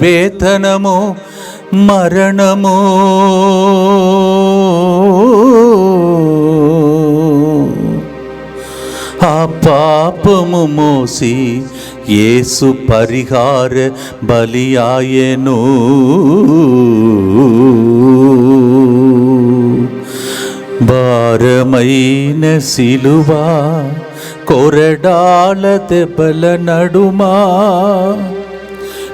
వేతనము మరణము. ఆ పాపము మోసి యేసు పరిహార బలియాయను. భారమైన సిలువా కొరడాల దెబ్బల నడుమా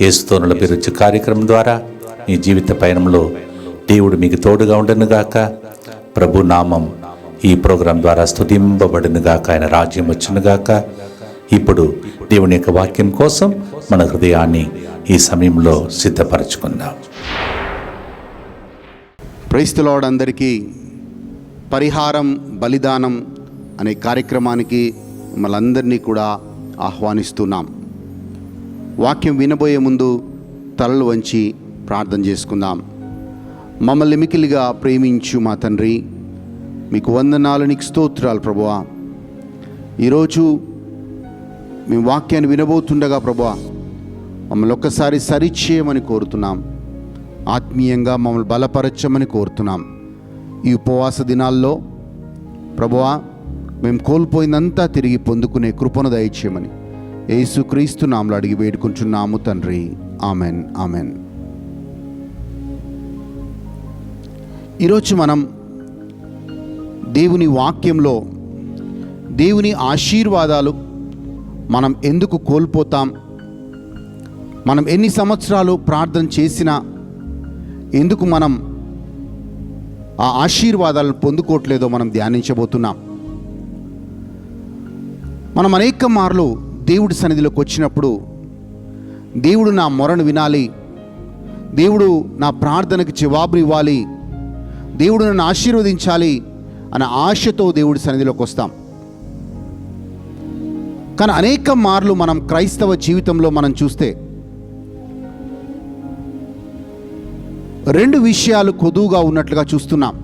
ఏసుతో పిరుచు కార్యక్రమం ద్వారా మీ జీవిత పయనంలో దేవుడు మీకు తోడుగా ఉండనుగాక. ప్రభు నామం ఈ ప్రోగ్రాం ద్వారా స్థుతింపబడినగాక ఆయన రాజ్యం వచ్చినగాక. ఇప్పుడు దేవుని యొక్క వాక్యం కోసం మన హృదయాన్ని ఈ సమయంలో సిద్ధపరచుకుందాం. క్రైస్తలోడ్ అందరికీ పరిహారం బలిదానం అనే కార్యక్రమానికి మనందరినీ కూడా ఆహ్వానిస్తున్నాం. వాక్యం వినబోయే ముందు తలలు వంచి ప్రార్థన చేసుకుందాం. మమ్మల్ని మికిలిగా ప్రేమించు మా తండ్రి. మీకు వందనాలు నీకు స్తోత్రాలు ప్రభువా. ఈరోజు మేము వాక్యాన్ని వినబోతుండగా ప్రభువా మమ్మల్ని ఒక్కసారి సరిచేయమని కోరుతున్నాం. ఆత్మీయంగా మమ్మల్ని బలపరచమని కోరుతున్నాం. ఈ ఉపవాస దినాల్లో ప్రభువా మేము కోల్పోయిందంతా తిరిగి పొందుకునే కృపను దయచేయమని. యేసుక్రీస్తు నామలు అడిగి వేడుకుంటున్నాము తండ్రి. Amen amen. ఈరోజు మనం దేవుని వాక్యంలో దేవుని ఆశీర్వాదాలు మనం ఎందుకు కోల్పోతాం? మనం ఎన్ని సంవత్సరాలు ప్రార్థన చేసినా ఎందుకు మనం ఆ ఆశీర్వాదాలను పొందుకోవట్లేదో మనం ధ్యానించబోతున్నాం. మనం అనేక మార్లు దేవుడి సన్నిధిలోకి వచ్చినప్పుడు దేవుడు నా మొరను వినాలి. దేవుడు నా ప్రార్థనకు జవాబు ఇవ్వాలి. దేవుడు నన్ను ఆశీర్వదించాలి అనే ఆశతో దేవుడి సన్నిధిలోకి వస్తాం. కానీ అనేక మార్లు మనం క్రైస్తవ జీవితంలో మనం చూస్తే రెండు విషయాలు కొదువుగా ఉన్నట్లుగా చూస్తున్నాం.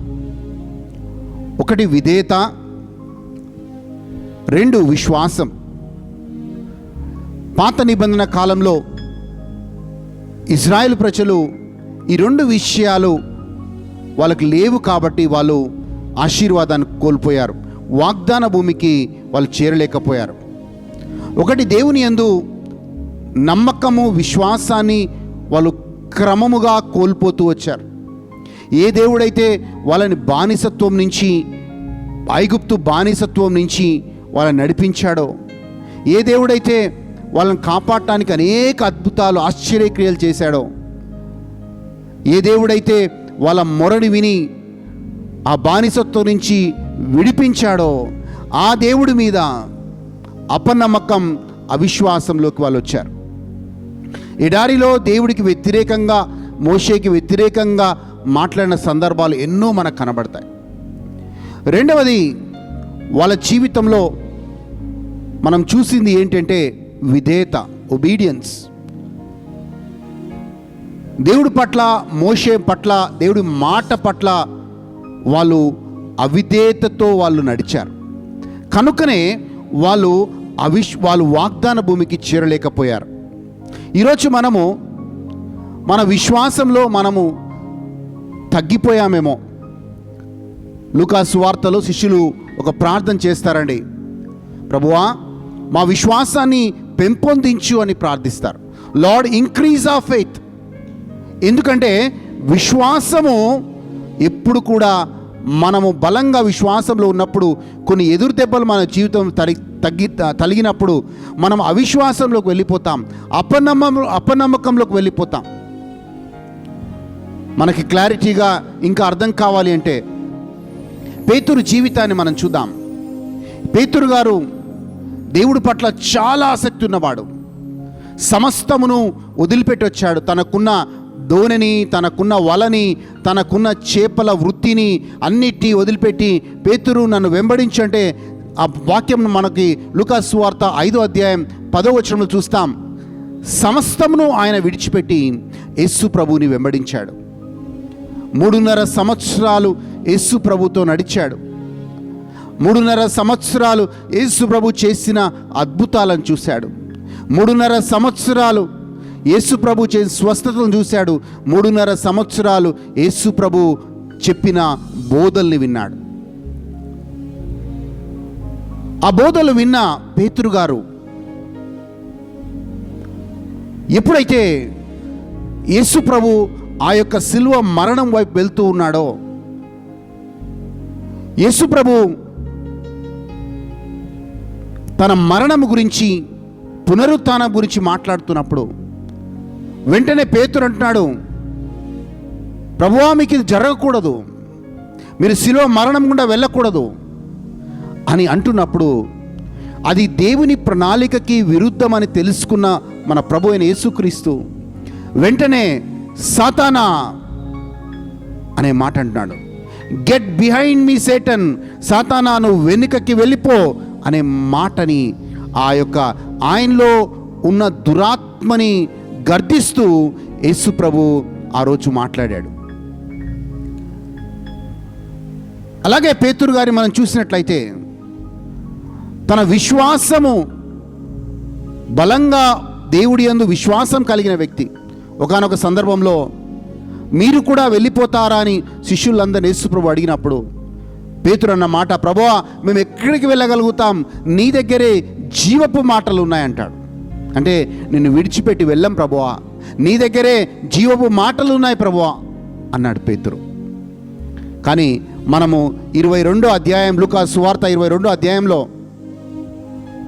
ఒకటి విధేయత రెండు విశ్వాసం. పాత నిబంధన కాలంలో ఇజ్రాయెల్ ప్రజలు ఈ రెండు విషయాలు వాళ్ళకి లేవు కాబట్టి వాళ్ళు ఆశీర్వాదాన్ని కోల్పోయారు. వాగ్దాన భూమికి వాళ్ళు చేరలేకపోయారు. ఒకటి దేవుని యందు నమ్మకము విశ్వాసాన్ని వాళ్ళు క్రమముగా కోల్పోతూ వచ్చారు. ఏ దేవుడైతే వాళ్ళని బానిసత్వం నుంచి ఐగుప్తు బానిసత్వం నుంచి వాళ్ళని నడిపించాడో ఏ దేవుడైతే వాళ్ళని కాపాడటానికి అనేక అద్భుతాలు ఆశ్చర్యక్రియలు చేశాడో. ఏ దేవుడైతే వాళ్ళ మొరని విని ఆ బానిసత్వం నుంచి విడిపించాడో ఆ దేవుడి మీద అపనమ్మకం అవిశ్వాసంలోకి వాళ్ళు వచ్చారు. ఎడారిలో దేవుడికి వ్యతిరేకంగా మోషేకి వ్యతిరేకంగా మాట్లాడిన సందర్భాలు ఎన్నో మనకు కనబడతాయి. రెండవది వాళ్ళ జీవితంలో మనం చూసింది ఏంటంటే విధేయత ఒబీడియన్స్ దేవుడి పట్ల మోషే పట్ల దేవుడి మాట పట్ల వాళ్ళు అవిధేయతతో వాళ్ళు నడిచారు. కనుకనే వాళ్ళు అవిశ్ వాళ్ళు వాగ్దాన భూమికి చేరలేకపోయారు. ఈరోజు మనము మన విశ్వాసంలో మనము తగ్గిపోయామేమో. లూకా సువార్తలో శిష్యులు ఒక ప్రార్థన చేస్తారండి. ప్రభువా మా విశ్వాసాన్ని పెంపొందించు అని ప్రార్థిస్తారు. లార్డ్ ఇంక్రీజ్ ఆఫ్ ఫెయిత్ ఎందుకంటే విశ్వాసము ఎప్పుడు కూడా మనము బలంగా విశ్వాసంలో ఉన్నప్పుడు కొన్ని ఎదురు దెబ్బలు మన జీవితం తరి తగ్గి తలిగినప్పుడు మనం అవిశ్వాసంలోకి వెళ్ళిపోతాం. అపనమ్మ అపనమ్మకంలోకి వెళ్ళిపోతాం. మనకి క్లారిటీగా ఇంకా అర్థం కావాలి అంటే పేతురు జీవితాన్ని మనం చూద్దాం. పేతురు గారు దేవుడి పట్ల చాలా ఆసక్తి ఉన్నవాడు. సమస్తమును వదిలిపెట్టి వచ్చాడు. తనకున్న దోణిని తనకున్న వలని తనకున్న చేపల వృత్తిని అన్నిటి వదిలిపెట్టి పేతురు నన్ను వెంబడించంటే ఆ వాక్యం మనకి లుకాస్ వార్త ఐదో అధ్యాయం పదో వచనంలో చూస్తాం. సమస్తమును ఆయన విడిచిపెట్టి యస్సు ప్రభువుని వెంబడించాడు. మూడున్నర సంవత్సరాలు యస్సు ప్రభుతో నడిచాడు. మూడున్నర సంవత్సరాలు యేసు ప్రభు చేసిన అద్భుతాలను చూశాడు. మూడున్నర సంవత్సరాలు యేసు ప్రభు చేసిన స్వస్థతను చూశాడు. మూడున్నర సంవత్సరాలు యేసు ప్రభు చెప్పిన బోధల్ని విన్నాడు. ఆ బోధలు విన్న పేతురు గారు ఎప్పుడైతే యేసు ప్రభు ఆ యొక్క శిల్వ మరణం వైపు వెళ్తూ ఉన్నాడో యేసు ప్రభు తన మరణం గురించి పునరుత్థానం గురించి మాట్లాడుతున్నప్పుడు వెంటనే పేతురు అంటున్నాడు ప్రభువా మీకు ఇది జరగకూడదు. మీరు శిలో మరణం గుండా వెళ్ళకూడదు. అని అంటున్నప్పుడు అది దేవుని ప్రణాళికకి విరుద్ధమని తెలుసుకున్న మన ప్రభు అయిన యేసుక్రీస్తు వెంటనే సాతానా అనే మాట అంటున్నాడు. గెట్ బిహైండ్ మీ సేటన్ సాతానా నువ్వు వెనుకకి వెళ్ళిపో అనే మాటని ఆ యొక్క ఆయనలో ఉన్న దురాత్మని గర్దిస్తూ యేసు ప్రభు ఆ రోజు మాట్లాడాడు. అలాగే పేతురు గారి మనం చూసినట్లయితే తన విశ్వాసము బలంగా దేవుడి అందు విశ్వాసం కలిగిన వ్యక్తి. ఒకానొక సందర్భంలో మీరు కూడా వెళ్ళిపోతారా అని శిష్యులందరూ యేసుప్రభు అడిగినప్పుడు పేతురు అన్న మాట ప్రభువ మేము ఎక్కడికి వెళ్ళగలుగుతాం? నీ దగ్గరే జీవపు మాటలు ఉన్నాయంటాడు. అంటే నిన్ను విడిచిపెట్టి వెళ్ళం ప్రభువా. నీ దగ్గరే జీవపు మాటలు ఉన్నాయి ప్రభువా అన్నాడు పేతురు. కానీ మనము ఇరవై రెండో అధ్యాయం లుకా సువార్త ఇరవై రెండో అధ్యాయంలో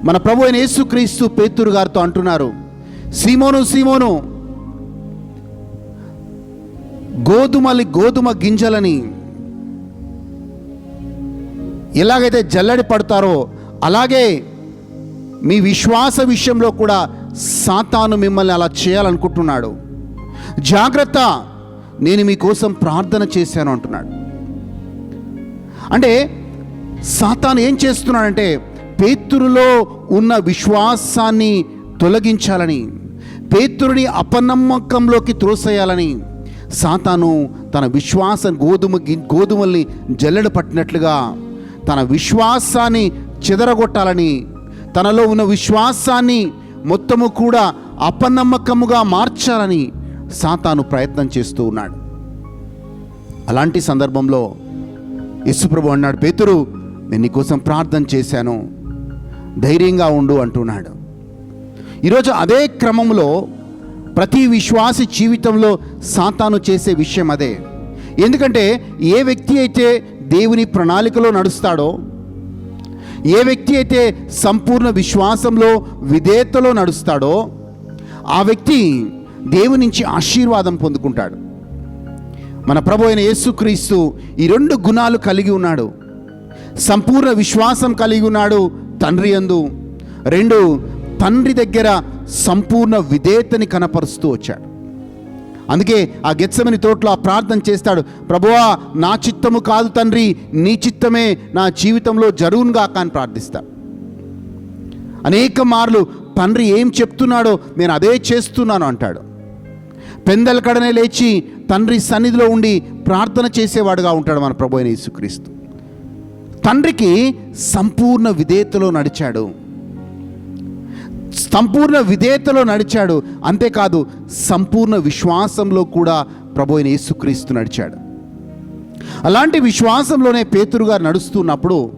మన ప్రభు అయిన యేసుక్రీస్తు పేతురు గారితో అంటున్నారు సీమోను సీమోను గోధుమలి గోధుమ గింజలని ఎలాగైతే జల్లడి పడతారో అలాగే మీ విశ్వాస విషయంలో కూడా సాతాను మిమ్మల్ని అలా చేయాలనుకుంటున్నాడు. జాగ్రత్త నేను మీకోసం ప్రార్థన చేశాను అంటున్నాడు. అంటే సాతాను ఏం చేస్తున్నాడంటే పేతురులో ఉన్న విశ్వాసాన్ని తొలగించాలని పేతురుని అపనమ్మకంలోకి త్రోసేయాలని సాతాను తన విశ్వాసం గోధుమ గి- గోధుమల్ని జల్లెడ పట్టినట్లుగా తన విశ్వాసాన్ని చెదరగొట్టాలని తనలో ఉన్న విశ్వాసాన్ని మొత్తము కూడా అపనమ్మకముగా మార్చాలని సాతాను ప్రయత్నం చేస్తూ ఉన్నాడు. అలాంటి సందర్భంలో యశుప్రభు అన్నాడు పేతురు నేను నీకోసం ప్రార్థన చేశాను. ధైర్యంగా ఉండు అంటున్నాడు. ఈరోజు అదే క్రమంలో ప్రతి విశ్వాసి జీవితంలో సాతాను చేసే విషయం అదే. ఎందుకంటే ఏ వ్యక్తి అయితే దేవుని ప్రణాళికలో నడుస్తాడో ఏ వ్యక్తి అయితే సంపూర్ణ విశ్వాసంలో విధేయతలో నడుస్తాడో ఆ వ్యక్తి దేవుని నుంచి ఆశీర్వాదం పొందుకుంటాడు. మన ప్రభు అయిన యేసుక్రీస్తు ఈ రెండు గుణాలు కలిగి ఉన్నాడు. సంపూర్ణ విశ్వాసం కలిగి ఉన్నాడు తండ్రి యందు. రెండు తండ్రి దగ్గర సంపూర్ణ విధేయతని కనపరుస్తూ వచ్చాడు. అందుకే ఆ గెచ్చమని తోటలో ఆ ప్రార్థన చేస్తాడు ప్రభువా నా చిత్తము కాదు తండ్రి నీ చిత్తమే నా జీవితంలో జరుగునుగా అని ప్రార్థిస్తా అనేక మార్లు తండ్రి ఏం చెప్తున్నాడో నేను అదే చేస్తున్నాను అంటాడు. పెందల కడనే లేచి తండ్రి సన్నిధిలో ఉండి ప్రార్థన చేసేవాడుగా ఉంటాడు మన ప్రభు అయిన యేసుక్రీస్తు. తండ్రికి సంపూర్ణ విధేయతలో నడిచాడు. సంపూర్ణ విధేయతలో నడిచాడు. అంతేకాదు సంపూర్ణ విశ్వాసంలో కూడా ప్రభు అయిన యేసుక్రీస్తు నడిచాడు. అలాంటి విశ్వాసంలోనే పేతురు గారు నడుస్తున్నప్పుడు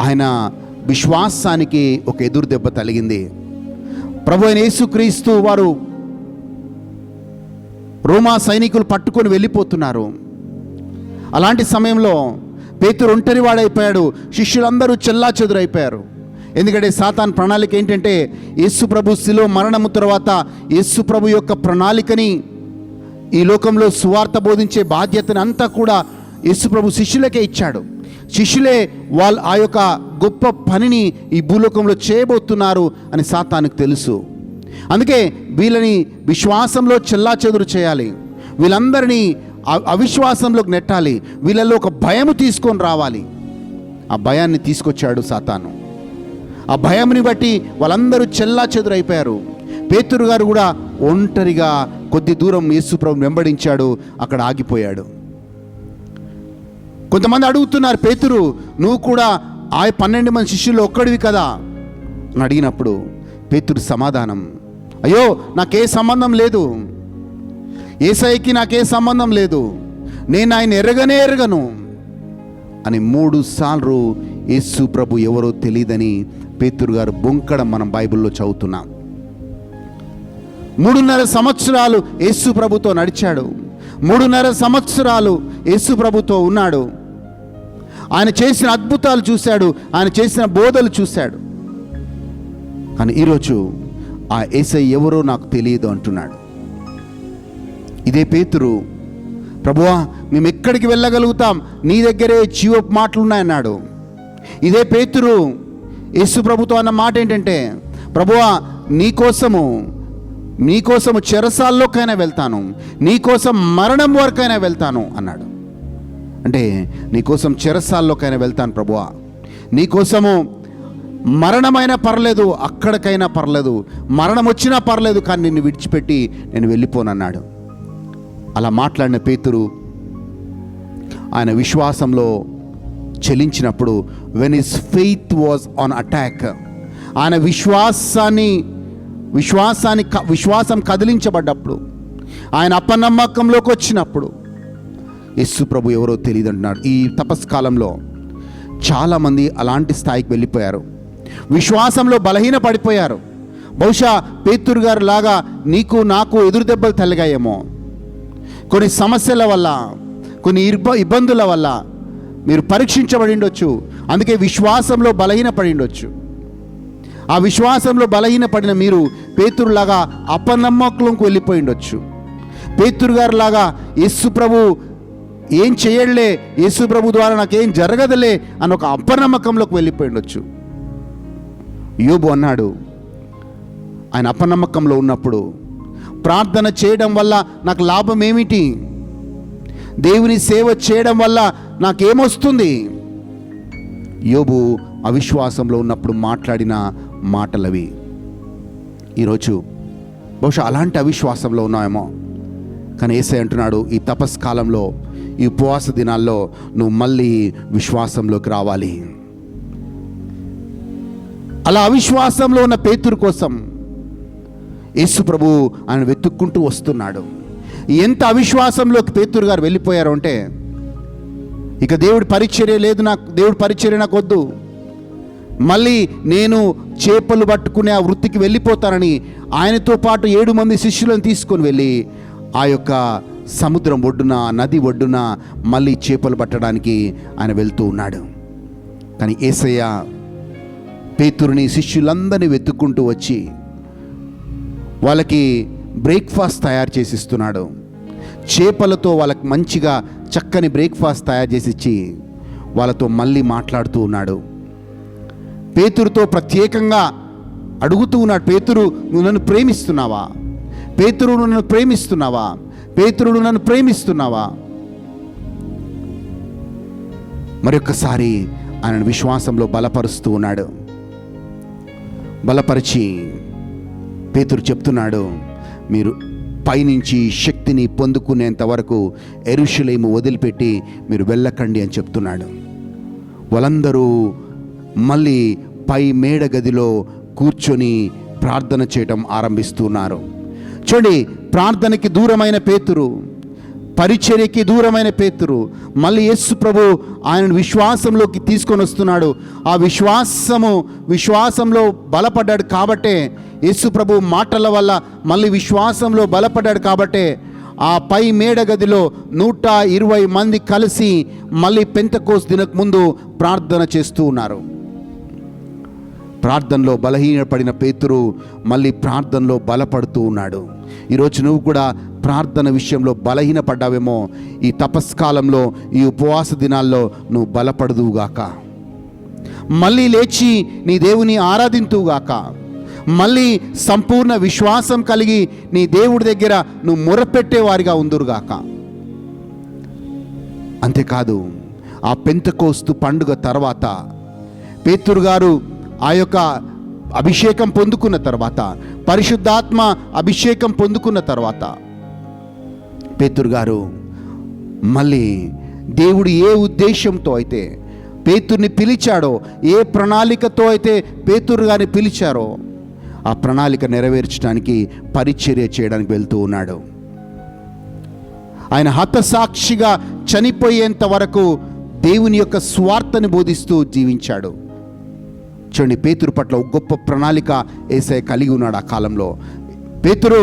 ఆయన విశ్వాసానికి ఒక ఎదురు దెబ్బ తలిగింది ప్రభు అయిన యేసుక్రీస్తు వారు రోమా సైనికులు పట్టుకొని వెళ్ళిపోతున్నారు. అలాంటి సమయంలో పేతురు ఒంటరి వాడైపోయాడు శిష్యులందరూ చెల్లా చెదురైపోయారు ఎందుకంటే సాతాన్ ప్రణాళిక ఏంటంటే యేసు ప్రభు శిలో మరణము తర్వాత యేసు ప్రభు యొక్క ప్రణాళికని ఈ లోకంలో సువార్త బోధించే బాధ్యతను అంతా కూడా యేసు ప్రభు శిష్యులకే ఇచ్చాడు. శిష్యులే వాళ్ళు ఆ యొక్క గొప్ప పనిని ఈ భూలోకంలో చేయబోతున్నారు అని సాతానికి తెలుసు. అందుకే వీళ్ళని విశ్వాసంలో చెల్లా చెదురు చేయాలి. వీళ్ళందరినీ అవిశ్వాసంలోకి నెట్టాలి. వీళ్ళలో ఒక భయము తీసుకొని రావాలి. ఆ భయాన్ని తీసుకొచ్చాడు సాతాను. ఆ భయంని బట్టి వాళ్ళందరూ చెల్లా చెదురైపోయారు. పేతురు గారు కూడా ఒంటరిగా కొద్ది దూరం యేసుప్రభు వెంబడించాడు అక్కడ ఆగిపోయాడు. కొంతమంది అడుగుతున్నారు పేతురు నువ్వు కూడా ఆ పన్నెండు మంది శిష్యుల్లో ఒక్కడివి కదా? అని అడిగినప్పుడు పేతురు సమాధానం అయ్యో నాకే సంబంధం లేదు. ఏసైకి నాకే సంబంధం లేదు. నేను ఆయన ఎరగనే ఎరగను. అని మూడు సార్లు యేసు ప్రభు ఎవరో తెలియదని పేతురు గారు బొంకడం మనం బైబిల్లో చదువుతున్నాం. మూడున్నర సంవత్సరాలు యేసు ప్రభుతో నడిచాడు. మూడున్నర సంవత్సరాలు యేసు ప్రభుతో ఉన్నాడు. ఆయన చేసిన అద్భుతాలు చూశాడు. ఆయన చేసిన బోధలు చూశాడు. కానీ ఈరోజు ఆ ఏసై ఎవరో నాకు తెలియదు అంటున్నాడు. ఇదే పేతురు ప్రభువా మేము ఎక్కడికి వెళ్ళగలుగుతాం? నీ దగ్గరే జీవపు మాటలు ఉన్నాయన్నాడు ఇదే పేతురు యేసు ప్రభుతో అన్న మాట ఏంటంటే ప్రభువా నీకోసము నీకోసము చెరసాల్లోకైనా వెళ్తాను నీకోసం మరణం వరకైనా వెళ్తాను అన్నాడు. అంటే నీకోసం చెరసాల్లోకైనా వెళ్తాను ప్రభువా. నీకోసము మరణమైనా పర్లేదు అక్కడికైనా పర్లేదు మరణం వచ్చినా పర్లేదు కానీ నిన్ను విడిచిపెట్టి నేను వెళ్ళిపోనన్నాడు. అలా మాట్లాడిన పేతురు ఆయన విశ్వాసంలో చెలించినప్పుడు when his faith was on attack ఆయన విశ్వాసాన్ని విశ్వాసాన్ని క- విశ్వాసం కదిలించబడ్డప్పుడు ఆయన అపనమ్మకంలోకి వచ్చినప్పుడు యస్సు ప్రభు ఎవరో తెలియదు అంటున్నాడు ఈ తపస్కాలంలో చాలామంది అలాంటి స్థాయికి వెళ్ళిపోయారు. విశ్వాసంలో బలహీన పడిపోయారు బహుశా పేతురు గారు లాగా నీకు నాకు ఎదురు దెబ్బలు తలిగాయేమో కొన్ని సమస్యల వల్ల కొన్ని ఇబ్బ ఇబ్బందుల వల్ల మీరు పరీక్షించబడి ఉండొచ్చు అందుకే విశ్వాసంలో బలహీన పడి ఉండొచ్చు ఆ విశ్వాసంలో బలహీన పడిన మీరు పేతురులాగా అపనమ్మకంలోకి వెళ్ళిపోయి ఉండొచ్చు పేతురు గారిలాగా యేసు ప్రభు ఏం చేయడలే? యేసు ప్రభు ద్వారా నాకేం జరగదులే అని ఒక అపనమ్మకంలోకి వెళ్ళిపోయి ఉండొచ్చు యోబు అన్నాడు ఆయన అపనమ్మకంలో ఉన్నప్పుడు ప్రార్థన చేయడం వల్ల నాకు లాభం ఏమిటి దేవుని సేవ చేయడం వల్ల నాకేమొస్తుంది? యోబు అవిశ్వాసంలో ఉన్నప్పుడు మాట్లాడిన మాటలవి. ఈరోజు బహుశా అలాంటి అవిశ్వాసంలో ఉన్నామేమో కానీ ఏసై అంటున్నాడు ఈ తపస్కాలంలో ఈ ఉపవాస దినాల్లో నువ్వు మళ్ళీ విశ్వాసంలోకి రావాలి. అలా అవిశ్వాసంలో ఉన్న పేతురు కోసం యేసు ప్రభు ఆయన వెతుక్కుంటూ వస్తున్నాడు. ఎంత అవిశ్వాసంలోకి పేతురు గారు వెళ్ళిపోయారు అంటే ఇక దేవుడి పరిచర్య లేదు నాకు దేవుడి పరిచర్య నాకు వద్దు. మళ్ళీ నేను చేపలు పట్టుకునే ఆ వృత్తికి వెళ్ళిపోతానని ఆయనతో పాటు ఏడు మంది శిష్యులను తీసుకొని వెళ్ళి ఆ యొక్క సముద్రం ఒడ్డున నది ఒడ్డున మళ్ళీ చేపలు పట్టడానికి ఆయన వెళ్తూ ఉన్నాడు. కానీ ఏసయ్య పేతురుని శిష్యులందరినీ వెతుక్కుంటూ వచ్చి వాళ్ళకి బ్రేక్ఫాస్ట్ తయారు చేసి ఇస్తున్నాడు చేపలతో వాళ్ళకి మంచిగా చక్కని బ్రేక్ఫాస్ట్ తయారు చేసి ఇచ్చి వాళ్ళతో మళ్ళీ మాట్లాడుతూ ఉన్నాడు. పేతురుతో ప్రత్యేకంగా అడుగుతూ ఉన్నాడు పేతురు నువ్వు నన్ను ప్రేమిస్తున్నావా? పేతురు నన్ను ప్రేమిస్తున్నావా? పేతురుడు నన్ను ప్రేమిస్తున్నావా? మరొకసారి ఆయన విశ్వాసంలో బలపరుస్తూ ఉన్నాడు. బలపరిచి పేతురు చెప్తున్నాడు మీరు పైనుంచి శక్తిని పొందుకునేంత వరకు ఎరుషులేము వదిలిపెట్టి మీరు వెళ్ళకండి అని చెప్తున్నాడు. వాళ్ళందరూ మళ్ళీ పై మేడ గదిలో కూర్చొని ప్రార్థన చేయటం ఆరంభిస్తున్నారు. చూడండి ప్రార్థనకి దూరమైన పేతురు పరిచర్యకి దూరమైన పేతురు మళ్ళీ యేసు ప్రభు ఆయన విశ్వాసంలోకి తీసుకొని వస్తున్నాడు. ఆ విశ్వాసము విశ్వాసంలో బలపడ్డాడు కాబట్టే యేసు ప్రభు మాటల వల్ల మళ్ళీ విశ్వాసంలో బలపడ్డాడు కాబట్టే ఆ పై మేడ గదిలో నూట ఇరవై మంది కలిసి మళ్ళీ పెంతకోస్ దినకు ముందు ప్రార్థన చేస్తూ ఉన్నారు. ప్రార్థనలో బలహీనపడిన పేతురు మళ్ళీ ప్రార్థనలో బలపడుతూ ఉన్నాడు. ఈరోజు నువ్వు కూడా ప్రార్థన విషయంలో బలహీనపడ్డావేమో ఈ తపస్కాలంలో ఈ ఉపవాస దినాల్లో నువ్వు బలపడదువుగాక మళ్ళీ లేచి నీ దేవుని ఆరాధింతువుగాక మళ్ళీ సంపూర్ణ విశ్వాసం కలిగి నీ దేవుడి దగ్గర నువ్వు మొరపెట్టేవారిగా ఉందురుగాక. అంతేకాదు ఆ పెంతకోస్తు పండుగ తర్వాత పేతురు గారు ఆ యొక్క అభిషేకం పొందుకున్న తర్వాత పరిశుద్ధాత్మ అభిషేకం పొందుకున్న తర్వాత పేతురు గారు మళ్ళీ దేవుడు ఏ ఉద్దేశంతో అయితే పేతుర్ని పిలిచాడో ఏ ప్రణాళికతో అయితే పేతురు గారిని పిలిచారో ఆ ప్రణాళిక నెరవేర్చడానికి పరిచర్య చేయడానికి వెళ్తూ ఉన్నాడు. ఆయన హతసాక్షిగా చనిపోయేంత వరకు దేవుని యొక్క స్వార్థని బోధిస్తూ జీవించాడు. చూడండి పేతురు పట్ల గొప్ప ప్రణాళిక ఏసై కలిగి ఉన్నాడు ఆ కాలంలో. పేతురు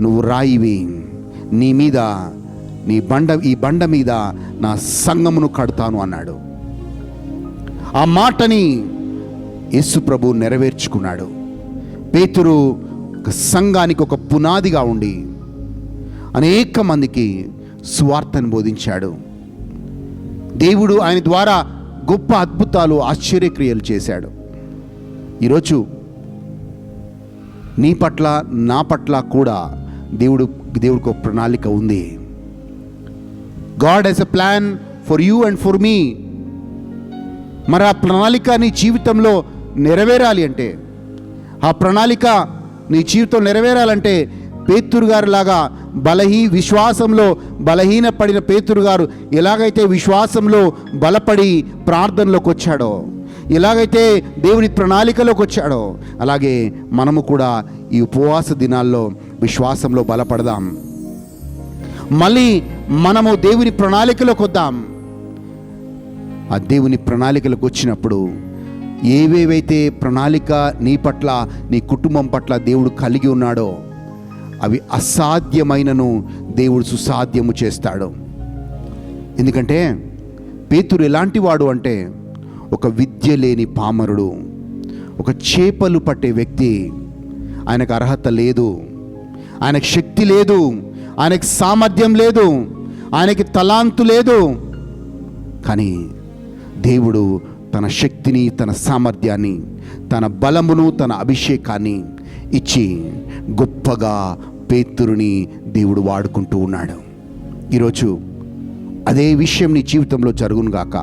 నువ్వు రాయివి. నీ మీద నీ బండ ఈ బండ మీద నా సంగమును కడతాను అన్నాడు. ఆ మాటని యేసు ప్రభు నెరవేర్చుకున్నాడు. పేతురు సంఘానికి ఒక పునాదిగా ఉండి అనేక మందికి స్వార్థను బోధించాడు. దేవుడు ఆయన ద్వారా గొప్ప అద్భుతాలు ఆశ్చర్యక్రియలు చేశాడు. ఈరోజు నీ పట్ల నా పట్ల కూడా దేవుడు దేవుడికి ఒక ప్రణాళిక ఉంది. God he's a plan for you and for me. మరి ఆ ప్రణాళిక నీ జీవితంలో నెరవేరాలి అంటే ఆ ప్రణాళిక నీ జీవితం నెరవేరాలంటే పేతురు గారు లాగా బలహీ విశ్వాసంలో బలహీనపడిన పేతురు గారు ఎలాగైతే విశ్వాసంలో బలపడి ప్రార్థనలోకి వచ్చాడో ఎలాగైతే దేవుని ప్రణాళికలోకి వచ్చాడో అలాగే మనము కూడా ఈ ఉపవాస దినాల్లో విశ్వాసంలో బలపడదాం. మళ్ళీ మనము దేవుని ప్రణాళికలోకి వద్దాం. ఆ దేవుని ప్రణాళికలకు వచ్చినప్పుడు ఏవేవైతే ప్రణాళిక నీ పట్ల నీ కుటుంబం పట్ల దేవుడు కలిగి ఉన్నాడో అవి అసాధ్యమైనను దేవుడు సుసాధ్యము చేస్తాడు. ఎందుకంటే పేతురు ఎలాంటి వాడు అంటే ఒక విద్య లేని పామరుడు ఒక చేపలు పట్టే వ్యక్తి. ఆయనకు అర్హత లేదు ఆయనకు శక్తి లేదు ఆయనకు సామర్థ్యం లేదు ఆయనకి తలాంతు లేదు. కానీ దేవుడు తన శక్తిని తన సామర్థ్యాన్ని తన బలమును తన అభిషేకాన్ని ఇచ్చి గొప్పగా పేతురుని దేవుడు వాడుకుంటూ ఉన్నాడు. ఈరోజు అదే విషయం నీ జీవితంలో జరుగును గాక.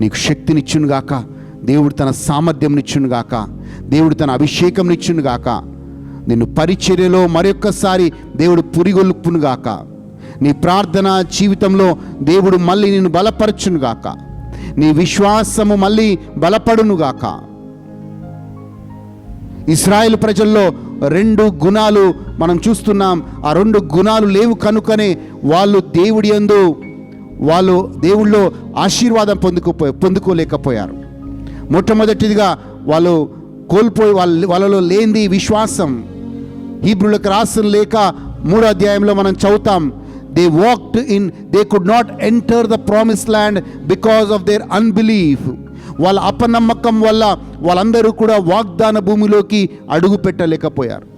నీకు శక్తినిచ్చునుగాక దేవుడు తన సామర్థ్యంనిచ్చునుగాక దేవుడు తన అభిషేకంనిచ్చును గాక. నిన్ను పరిచర్యలో మరొక్కసారి దేవుడు పురిగొల్పునుగాక నీ ప్రార్థన జీవితంలో దేవుడు మళ్ళీ నిన్ను బలపరచును గాక. నీ విశ్వాసము మళ్ళీ బలపడును గాక ఇస్రాయేల్ ప్రజల్లో రెండు గుణాలు మనం చూస్తున్నాం. ఆ రెండు గుణాలు లేవు కనుకనే వాళ్ళు దేవుడి యందు వాళ్ళు దేవుళ్ళో ఆశీర్వాదం పొందుకోపో పొందుకోలేకపోయారు. మొట్టమొదటిదిగా వాళ్ళు కోల్పోయి వాళ్ళ వాళ్ళలో లేనిది విశ్వాసం. హీబ్రులకు రాసిన లేక మూడో అధ్యాయంలో మనం చదువుతాం. They walked in they could not enter the promise land because of their unbelief వాళ్ళ అపనమ్మకం వల్ల వాళ్ళందరూ కూడా వాగ్దాన భూమిలోకి అడుగు పెట్టలేకపోయారు.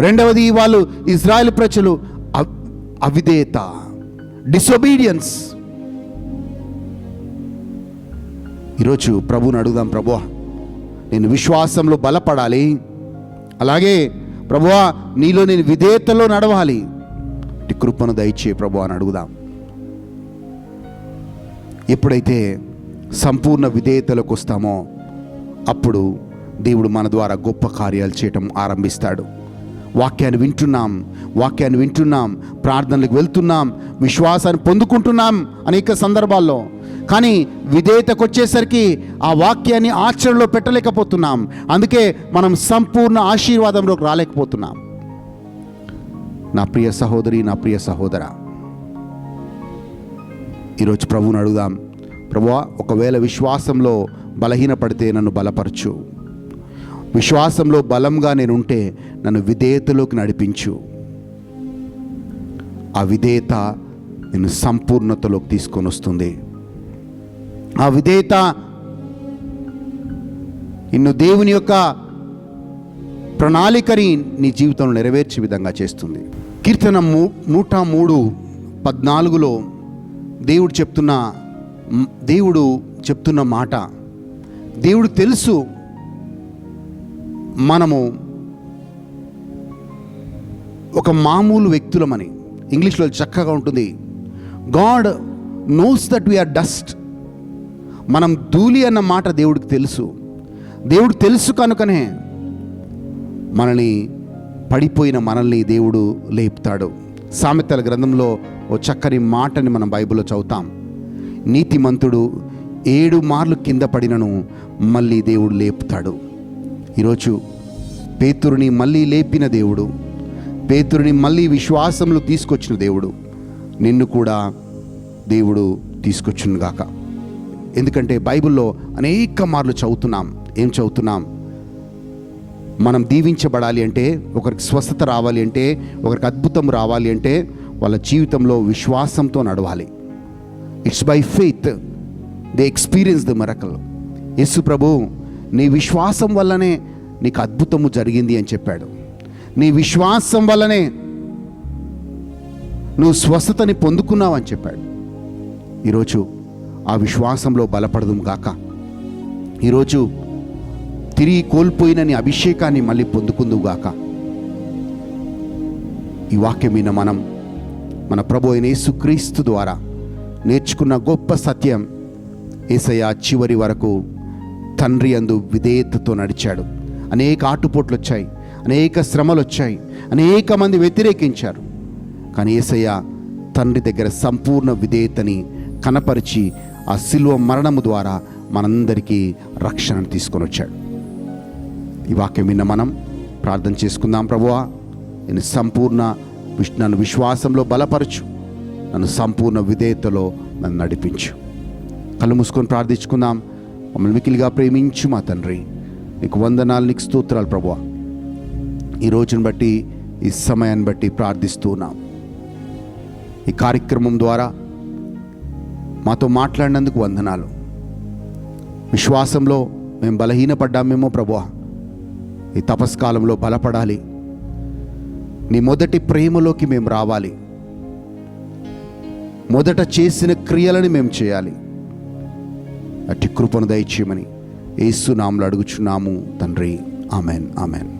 రెండవది వాళ్ళు ఇజ్రాయెల్ ప్రజలు అవ్- అవిధేయత డిసొబీడియన్స్ ఈరోజు ప్రభుని అడుగుదాం ప్రభు నేను విశ్వాసంలో బలపడాలి. అలాగే ప్రభువా నీలో నేను విధేయతలో నడవాలి. ఇటు కృపను దయచే ప్రభు అని అడుగుదాం. ఎప్పుడైతే సంపూర్ణ విధేయతలకు వస్తామో అప్పుడు దేవుడు మన ద్వారా గొప్ప కార్యాలు చేయటం ఆరంభిస్తాడు. వాక్యాన్ని వింటున్నాం వాక్యాన్ని వింటున్నాం ప్రార్థనలకు వెళ్తున్నాం విశ్వాసాన్ని పొందుకుంటున్నాం అనేక సందర్భాల్లో. కానీ విధేయతకు వచ్చేసరికి ఆ వాక్యాన్ని ఆచరణలో పెట్టలేకపోతున్నాం. అందుకే మనం సంపూర్ణ ఆశీర్వాదంలోకి రాలేకపోతున్నాం. నా ప్రియ సహోదరి నా ప్రియ సహోదర. ఈరోజు ప్రభువుని అడుగుదాం. ప్రభువా ఒకవేళ విశ్వాసంలో బలహీనపడితే నన్ను బలపరచు. విశ్వాసంలో బలంగా నేను ఉంటే నన్ను విధేయతలోకి నడిపించు. ఆ విధేయత నేను సంపూర్ణతలోకి తీసుకొని వస్తుంది. ఆ విధేయత నిన్ను దేవుని యొక్క ప్రణాళికని నీ జీవితంలో నెరవేర్చే విధంగా చేస్తుంది. కీర్తన మూ నూట మూడు పద్నాలుగులో దేవుడు చెప్తున్న దేవుడు చెప్తున్న మాట. దేవుడు తెలుసు మనము ఒక మామూలు వ్యక్తులమని. ఇంగ్లీష్లో చక్కగా ఉంటుంది. God knows that we are dust. మనం ధూళి అన్న మాట దేవుడికి తెలుసు. దేవుడు తెలుసు కనుకనే మనల్ని పడిపోయిన మనల్ని దేవుడు లేపుతాడు. సామెతల గ్రంథంలో ఓ చక్కని మాటని మనం బైబిల్లో చదువుతాం. నీతిమంతుడు ఏడు మార్లు కింద పడినను మళ్ళీ దేవుడు లేపుతాడు. ఈరోజు పేతురుని మళ్ళీ లేపిన దేవుడు పేతురుని మళ్ళీ విశ్వాసంలో తీసుకొచ్చిన దేవుడు నిన్ను కూడా దేవుడు తీసుకొచ్చును గాక ఎందుకంటే బైబిల్లో అనేక మార్లు చదువుతున్నాం. ఏం చదువుతున్నాం? మనం దీవించబడాలి అంటే ఒకరికి స్వస్థత రావాలి అంటే ఒకరికి అద్భుతం రావాలి అంటే వాళ్ళ జీవితంలో విశ్వాసంతో నడవాలి. It's by faith they experience the miracle Yesu ప్రభు నీ విశ్వాసం వల్లనే నీకు అద్భుతము జరిగింది అని చెప్పాడు. నీ విశ్వాసం వల్లనే నువ్వు స్వస్థతని పొందుకున్నావు అని చెప్పాడు. ఈరోజు ఆ విశ్వాసంలో బలపడదు గాక. ఈరోజు తిరిగి కోల్పోయిన నీ అభిషేకాన్ని మళ్ళీ పొందుకుందువుగాక. ఈ వాక్యమైన మనం మన ప్రభు అయిన యేసుక్రీస్తు ద్వారా నేర్చుకున్న గొప్ప సత్యం ఏసయ్య చివరి వరకు తండ్రి అందు విధేయతతో నడిచాడు. అనేక ఆటుపోట్లు వచ్చాయి అనేక శ్రమలు వచ్చాయి అనేక మంది వ్యతిరేకించారు. కానీ ఏసయ్య తండ్రి దగ్గర సంపూర్ణ విధేయతని కనపరిచి ఆ శిల్వ మరణము ద్వారా మనందరికీ రక్షణను తీసుకొని వచ్చాడు ఈ వాక్యం విన్న మనం ప్రార్థన చేసుకుందాం ప్రభువా. నేను సంపూర్ణ నన్ను విశ్వాసంలో బలపరచు. నన్ను సంపూర్ణ విధేయతలో నన్ను నడిపించు. కళ్ళు మూసుకొని ప్రార్థించుకుందాం. మమ్మల్ని మికిలిగా ప్రేమించు మా తండ్రి. నీకు వందనాలు నీకు స్తోత్రాలు ప్రభువా. ఈ రోజును బట్టి ఈ సమయాన్ని బట్టి ప్రార్థిస్తున్నాం ఈ కార్యక్రమం ద్వారా మాతో మాట్లాడినందుకు వందనాలు. విశ్వాసంలో మేము బలహీనపడ్డామేమో ప్రభువా. ఈ తపస్కాలంలో బలపడాలి. నీ మొదటి ప్రేమలోకి మేము రావాలి. మొదట చేసిన క్రియలని మేము చేయాలి. అట్టి కృపను దయచేయమని ఏసునాములు అడుగుచున్నాము తండ్రి. Amen amen.